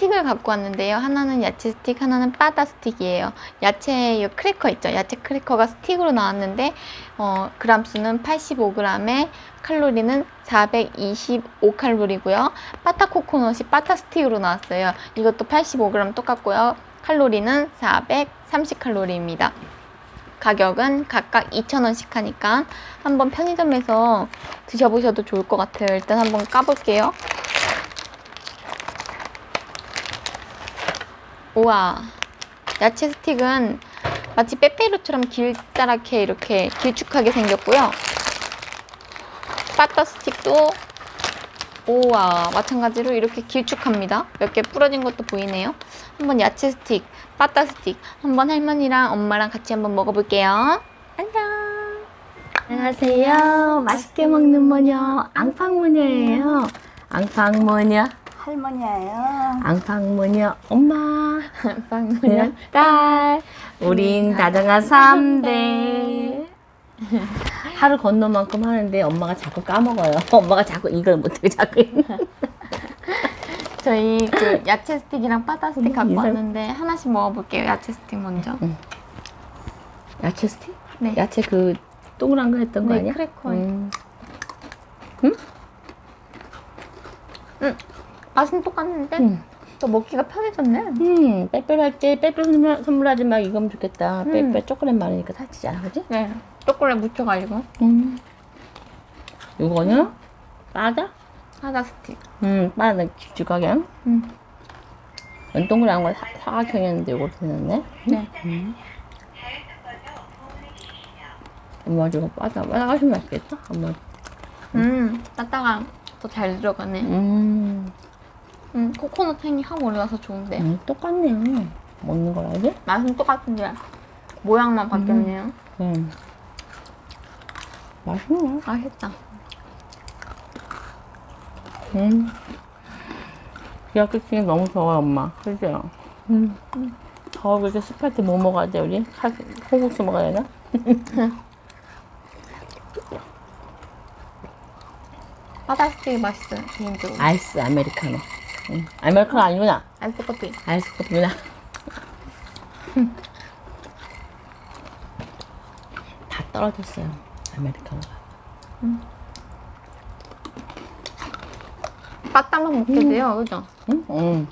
스틱을 갖고 왔는데요. 하나는 야채 스틱, 하나는 바다 스틱이에요. 야채 이 크래커 있죠. 야채 크래커가 스틱으로 나왔는데 어, 그람 수는 85g에 칼로리는 425칼로리고요. 바타 코코넛이 바타 스틱으로 나왔어요. 이것도 85g 똑같고요. 칼로리는 430칼로리입니다. 가격은 각각 2,000원씩 하니까 한번 편의점에서 드셔보셔도 좋을 것 같아요. 일단 한번 까볼게요. 우와. 야채 스틱은 마치 빼빼로처럼 길다랗게 이렇게 길쭉하게 생겼고요. 바타 스틱도 우와 마찬가지로 이렇게 길쭉합니다. 몇 개 부러진 것도 보이네요. 한번 야채 스틱, 바타 스틱 한번 할머니랑 엄마랑 같이 한번 먹어볼게요. 안녕. 안녕하세요. 맛있게 먹는 모녀 앙팡모녀예요. 앙팡모녀, 할머니예요. 앙팡모녀 엄마, 빵모녀 딸. 우린 다정한 3대. 하루 건너만큼 하는데 엄마가 자꾸 까먹어요. 엄마가 자꾸 이걸 못해 자꾸. 저희 그 야채 스틱이랑 바타 스틱 갖고 이상- 왔는데 하나씩 먹어볼게요. 야채 스틱 먼저. 야채 스틱? 네. 야채 그 동그란 거 했던 거 네, 아니야? 크래커. 음. 맛은 똑같은데 음. 또 먹기가 편해졌네. 음, 빼빼할 때 빼빼 선물- 선물하지 마 이거면 좋겠다. 음. 빼빼 초콜릿 많으니까 살찌잖아, 그지? 네. 초콜릿 묻혀가지고 음. 이거는 빠다? 바다 스틱. 음, 빠다 길쭉하게. 음. 연 동그란 건 사- 사각형이었는데 이거 되었네. 네. 엄마 저거 빠다. 빠다 훨씬 맛있겠다. 엄마. 음, 따따가 더 잘 들어가네. 음, 음, 코코넛 향이 확 올라서 좋은데. 음 똑같네요. 먹는 거라지? 맛은 똑같은데 모양만 바뀌었네요. 음. 맛있네. 맛있다. 음. 기아 끝이 너무 더워요, 엄마. 그죠? 음. 더워, 그렇게 습할 때 뭐 먹어야 돼, 우리? 칼- 콩국수 먹어야 되나? 바다 스틱이 맛있어요, 개인적으로. 아이스 아메리카노. 응. 아메리카노 아니구나. 아이스 커피. 아이스 커피구나. 다 떨어졌어요. 아메리카노가. 바다만 먹게 돼요, 그죠? 응? 응.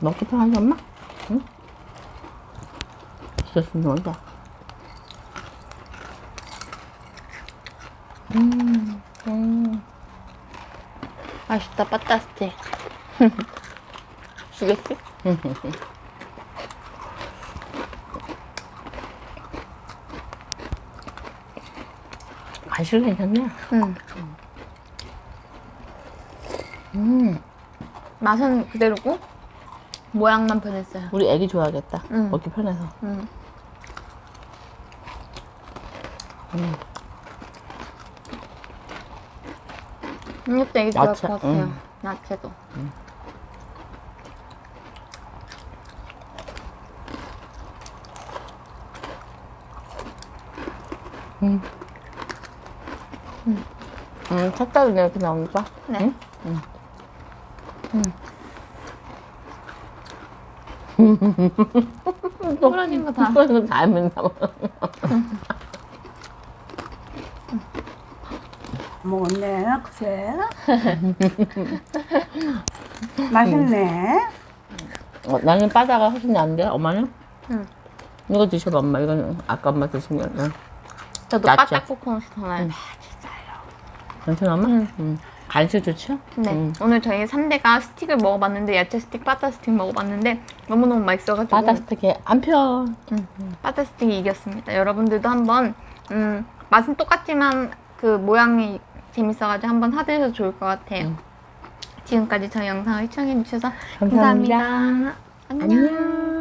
먹기 편하지, 엄마? 응? 진짜 순하다. 음, 음. 맛있다, 바다 스틱. 주겠지? 맛이 괜찮네. 음. 음, 맛은 그대로고 모양만 변했어요. 우리 애기 좋아하겠다. 음. 먹기 편해서. 음. 이것도 되게 좋아할 야채, 것 같아요. 음. 야채도. 음, 찹쌀도 이렇게 나오니까. 네. 응? 부러진 거 다. 그거 다 알면 먹었네, 그새. 맛있네. 어, 나는 바다가 훨씬 나은데, 엄마는? 응. 이거 드셔봐, 엄마. 이거는 아까 엄마 드신 거는. 저도 야채. 바다 코코넛이 더 나요. 괜찮아, 엄마? 응. 응. 간식 좋죠? 네. 응. 오늘 저희 3대가 스틱을 먹어봤는데 야채 스틱, 바타 스틱 먹어봤는데 너무너무 맛있어가지고 바다 스틱에 안 펴. 바타 스틱이 이겼습니다. 여러분들도 한번 음, 맛은 똑같지만 그 모양이 재밌어가지고 한번 사드셔도 좋을 것 같아요. 응. 지금까지 저희 영상을 시청해주셔서 감사합니다. 감사합니다. 안녕. 안녕.